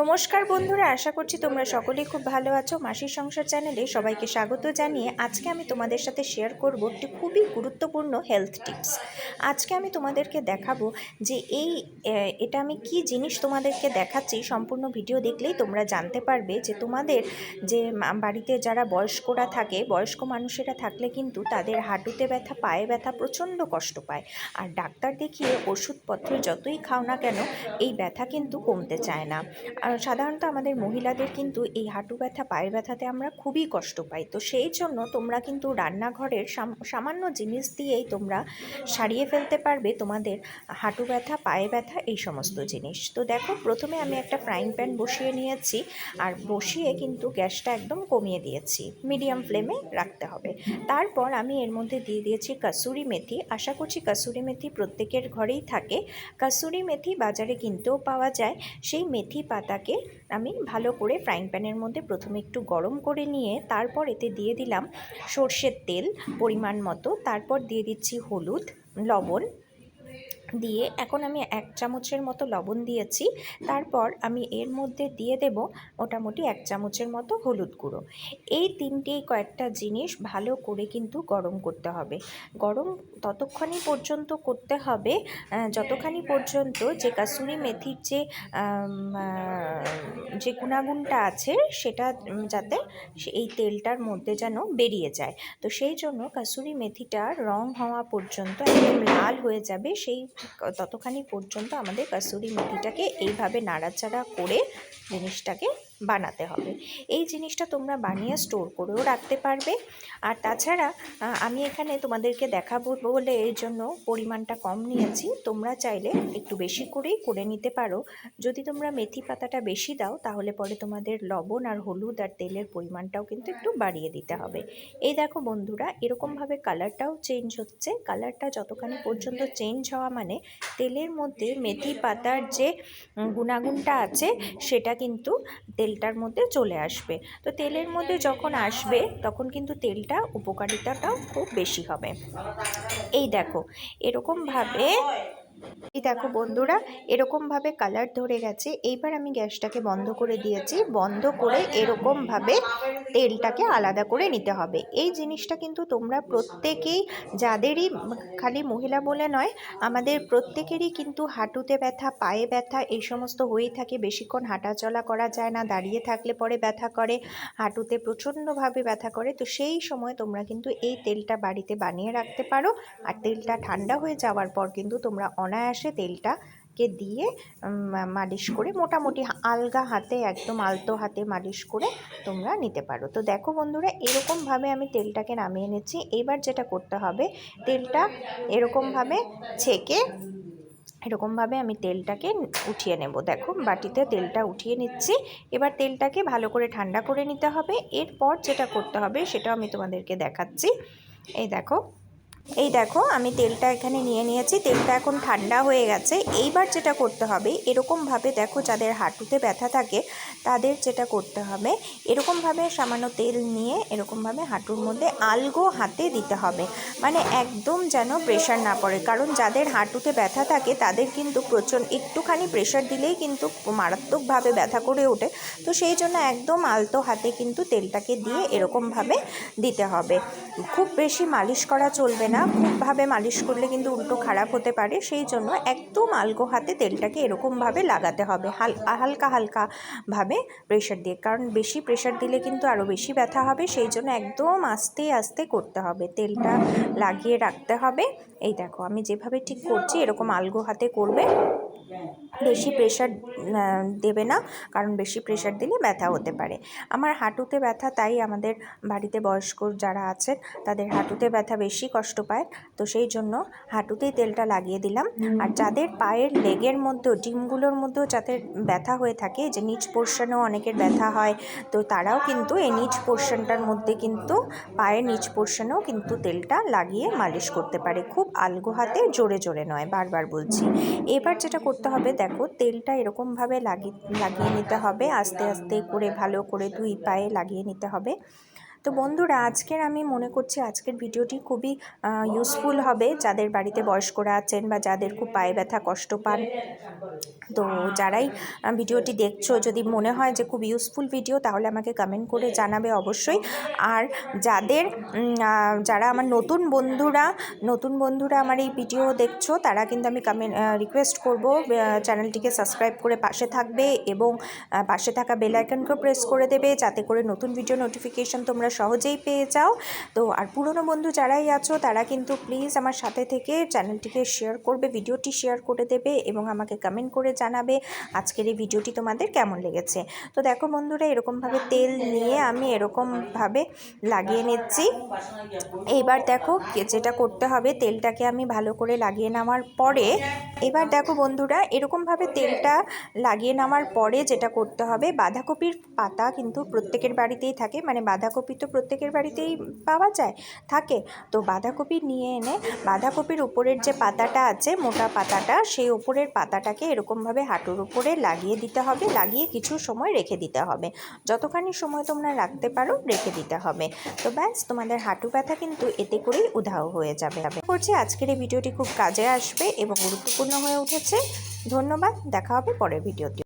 নমস্কার বন্ধুরা, আশা করছি তোমরা সকলেই খুব ভালো আছো। মাসির সংসার চ্যানেলে সবাইকে স্বাগত জানিয়ে আজকে আমি তোমাদের সাথে শেয়ার করব একটি খুবই গুরুত্বপূর্ণ হেলথ টিপস আজকে আমি তোমাদেরকে দেখাবো যে এই এটা আমি কি জিনিস তোমাদেরকে দেখাচ্ছি। সম্পূর্ণ ভিডিও দেখলেই তোমরা জানতে পারবে যে তোমাদের যে বাড়িতে যারা বয়স্করা থাকে, বয়স্ক মানুষেরা থাকলে কিন্তু তাদের হাঁটুতে ব্যথা, পায়ে ব্যথা প্রচণ্ড কষ্ট পায়। আর ডাক্তার দেখিয়ে ওষুধপত্র যতই খাও না কেন, এই ব্যথা কিন্তু কমতে চায় না। সাধারণত আমাদের মহিলাদের কিন্তু এই হাঁটু ব্যথা, পায়ের ব্যথাতে আমরা খুবই কষ্ট পাই। তো সেই জন্য তোমরা কিন্তু রান্নাঘরের সাম- সামান্য জিনিস দিয়েই তোমরা সারিয়ে ফেলতে পারবে তোমাদের হাঁটু ব্যথা, পায়ে ব্যথা, এই সমস্ত জিনিস। তো দেখো, প্রথমে আমি একটা ফ্রাইং প্যান বসিয়ে নিয়েছি আর বসিয়ে কিন্তু গ্যাসটা একদম কমিয়ে দিয়েছি। মিডিয়াম ফ্লেমে রাখতে হবে। তারপর আমি এর মধ্যে দিয়ে দিয়েছি কাসুরি মেথি। আশা করছি কাসুরি মেথি প্রত্যেকের ঘরেই থাকে। কাসুরি মেথি বাজারে কিনতেও পাওয়া যায়। সেই মেথি পাতাকে আমি ভালো করে ফ্রাইং প্যানের মধ্যে প্রথমে একটু গরম করে নিয়ে তারপর এতে দিয়ে দিলাম সর্ষের তেল পরিমাণ মতো। তারপর দিয়ে দিচ্ছি হলুদ, লবণ দিয়ে এখন আমি এক চামচের মতো লবণ দিয়েছি। তারপর আমি এর মধ্যে দিয়ে দেব মোটামুটি এক চামচের মতো হলুদ গুঁড়ো। এই তিনটি কয়েকটা জিনিস ভালো করে কিন্তু গরম করতে হবে। গরম ততক্ষণই পর্যন্ত করতে হবে যতখানি পর্যন্ত যে কাসুরি মেথির যে যে গুণাগুণটা আছে সেটা যাতে এই তেলটার মধ্যে যেন বেরিয়ে যায়। তো সেই জন্য কাসুরি মেথিটা রং হওয়া পর্যন্ত একদম লাল হয়ে যাবে, সেই ততখানি পর্যন্ত আমাদের কাসুরি মেথিটাকে এইভাবে নাড়াচাড়া করে জিনিসটাকে বানাতে হবে। এই জিনিসটা তোমরা বানিয়ে স্টোর করেও রাখতে পারবে। আর তাছাড়া আমি এখানে তোমাদেরকে দেখাবো বলে এর জন্য পরিমাণটা কম নিয়েছি। তোমরা চাইলে একটু বেশি করেই করে নিতে পারো। যদি তোমরা মেথি পাতাটা বেশি দাও, তাহলে পরে তোমাদের লবণ আর হলুদ আর তেলের পরিমাণটাও কিন্তু একটু বাড়িয়ে দিতে হবে। এই দেখো বন্ধুরা, এরকমভাবে কালারটাও চেঞ্জ হচ্ছে। কালারটা যতখানি পর্যন্ত চেঞ্জ হওয়া মানে তেলের মধ্যে মেথি পাতার যে গুণাগুণটা আছে, সেটা কিন্তু তেলটার মধ্যে চলে আসবে। তো তেলের মধ্যে যখন আসবে, তখন কিন্তু তেলটা উপকারিতাটাও খুব বেশি হবে। এই দেখো, এরকমভাবে এই দেখো বন্ধুরা, এরকমভাবে কালার ধরে গেছে। এইবার আমি গ্যাসটাকে বন্ধ করে দিয়েছি। বন্ধ করে এরকমভাবে তেলটাকে আলাদা করে নিতে হবে। এই জিনিসটা কিন্তু তোমরা প্রত্যেকেই, যাদেরই খালি মহিলা বলে নয়, আমাদের প্রত্যেকেরই কিন্তু হাঁটুতে ব্যথা, পায়ে ব্যথা, এই সমস্ত হয়েই থাকে। বেশিক্ষণ হাঁটাচলা করা যায় না, দাঁড়িয়ে থাকলে পরে ব্যথা করে, হাঁটুতে প্রচণ্ডভাবে ব্যথা করে। তো সেই সময় তোমরা কিন্তু এই তেলটা বাড়িতে বানিয়ে রাখতে পারো। আর তেলটা ঠান্ডা হয়ে যাওয়ার পর কিন্তু তোমরা অনায়াসে তেলটাকে দিয়ে মালিশ করে মোটামুটি আলগা হাতে, একদম আলতো হাতে মালিশ করে তোমরা নিতে পারো। তো দেখো বন্ধুরা, এরকমভাবে আমি তেলটাকে নামিয়ে নিচ্ছি। এবার যেটা করতে হবে, তেলটা এরকমভাবে ছেঁকে, এরকমভাবে আমি তেলটাকে উঠিয়ে নেব। দেখো, বাটিতে তেলটা উঠিয়ে নিচ্ছি। এবার তেলটাকে ভালো করে ঠান্ডা করে নিতে হবে। এরপর যেটা করতে হবে সেটা আমি তোমাদেরকে দেখাচ্ছি। এই দেখো এই দেখো, আমি তেলটা এখানে নিয়ে নিয়েছি। তেলটা এখন ঠান্ডা হয়ে গেছে। এইবার যেটা করতে হবে, এরকমভাবে দেখো যাদের হাঁটুতে ব্যথা থাকে, তাদের যেটা করতে হবে, এরকমভাবে সামান্য তেল নিয়ে এরকমভাবে হাঁটুর মধ্যে আলগো হাতে দিতে হবে। মানে একদম যেন প্রেশার না পড়ে। কারণ যাদের হাঁটুতে ব্যথা থাকে, তাদের কিন্তু প্রচণ্ড একটুখানি প্রেশার দিলেই কিন্তু মারাত্মকভাবে ব্যথা করে ওঠে। তো সেই জন্য একদম আলতো হাতে কিন্তু তেলটাকে দিয়ে এরকমভাবে দিতে হবে। খুব বেশি মালিশ করা চলবে না। খুবভাবে মালিশ করলে কিন্তু উল্টো খারাপ হতে পারে, সেই জন্য একদম আলগো হাতে তেলটাকে এরকমভাবে লাগাতে হবে, হাল, হালকা হালকা ভাবে প্রেশার দিয়ে। কারণ বেশি প্রেশার দিলে কিন্তু আরও বেশি ব্যথা হবে, সেই জন্য একদম আস্তে আস্তে করতে হবে, তেলটা লাগিয়ে রাখতে হবে। এই দেখো, আমি যেভাবে ঠিক করছি এরকম আলগো হাতে করবে। বেশি প্রেশার দেবে না কারণ বেশি প্রেশার দিলে ব্যথা হতে পারে। আমার হাঁটুতে ব্যথা তাই আমাদের বাড়িতে বয়স্ক যারা আছেন তাদের হাঁটুতে ব্যথা বেশি কষ্ট পায়। তো সেই জন্য হাঁটুতেই তেলটা লাগিয়ে দিলাম। আর যাদের পায়ের লেগের মধ্যেও ডিমগুলোর মধ্যেও যাদের ব্যথা হয়ে থাকে যে নিচ পোর্শনেও অনেকের ব্যথা হয় তো তারাও কিন্তু এই নিচ পোর্শনটার মধ্যে কিন্তু পায়ের নিচ পোর্শনেও কিন্তু তেলটা লাগিয়ে মালিশ করতে পারে। খুব আলগো হাতে জোরে জোরে নয় বারবার বলছি। এবার যেটা করতে হবে। দেখো, তেলটা এরকমভাবে লাগিয়ে লাগিয়ে নিতে হবে। আস্তে আস্তে করে ভালো করে দুই পায়ে লাগিয়ে নিতে হবে। তো বন্ধুরা, আজকের আমি মনে করছি আজকের ভিডিওটি খুবই ইউজফুল হবে যাদের বাড়িতে বয়স্করা আছেন বা যাদের খুব পায়ে ব্যথা, কষ্ট পান। তো যারাই ভিডিওটি দেখছ, যদি মনে হয় যে খুব ইউজফুল ভিডিও তাহলে আমাকে কমেন্ট করে জানাবে অবশ্যই। আর যাদের যারা আমার নতুন বন্ধুরা নতুন বন্ধুরা আমার এই ভিডিও দেখছ, তারা কিন্তু আমি কমেন্ট রিকোয়েস্ট করব চ্যানেলটিকে সাবস্ক্রাইব করে পাশে থাকবে এবং পাশে থাকা বেল আইকনকেও প্রেস করে দেবে, যাতে করে নতুন ভিডিও নোটিফিকেশন তোমরা সহজেই পেয়ে যাও। তো আর পুরনো বন্ধু যারাই আছো, তারা কিন্তু প্লিজ আমার সাথে থেকে চ্যানেলটিকে শেয়ার করবে ভিডিওটি শেয়ার করে দেবে এবং আমাকে কমেন্ট করে জানাবে আজকের এই ভিডিওটি তোমাদের কেমন লেগেছে। তো দেখো বন্ধুরা, এরকমভাবে তেল নিয়ে আমি এরকমভাবে লাগিয়ে নিচ্ছি। এবার দেখো যেটা করতে হবে, তেলটাকে আমি ভালো করে লাগিয়ে নেওয়ার পরে, এবার দেখো বন্ধুরা, এরকমভাবে তেলটা লাগিয়ে নেওয়ার পরে যেটা করতে হবে, বাঁধাকপির পাতা কিন্তু প্রত্যেকের বাড়িতেই থাকে মানে বাঁধাকপি তো প্রত্যেকের বাড়িতেই পাওয়া যায়, থাকে। তো বাঁধাকপি নিয়ে এনে বাঁধাকপির উপরের যে পাতাটা আছে, মোটা পাতাটা, সেই উপরের পাতাটাকে এরকমভাবে হাঁটুর উপরে লাগিয়ে দিতে হবে, লাগিয়ে কিছু সময় রেখে দিতে হবে। যতখানি সময় তোমরা রাখতে পারো, রেখে দিতে হবে। তো ব্যাস, তোমাদের হাঁটু ব্যথা কিন্তু এতে করেই উধাও হয়ে যাবে। করছি আজকের এই ভিডিওটি খুব কাজে আসবে এবং গুরুত্বপূর্ণ হয়ে উঠেছে। ধন্যবাদ, দেখা হবে পরের ভিডিওতে।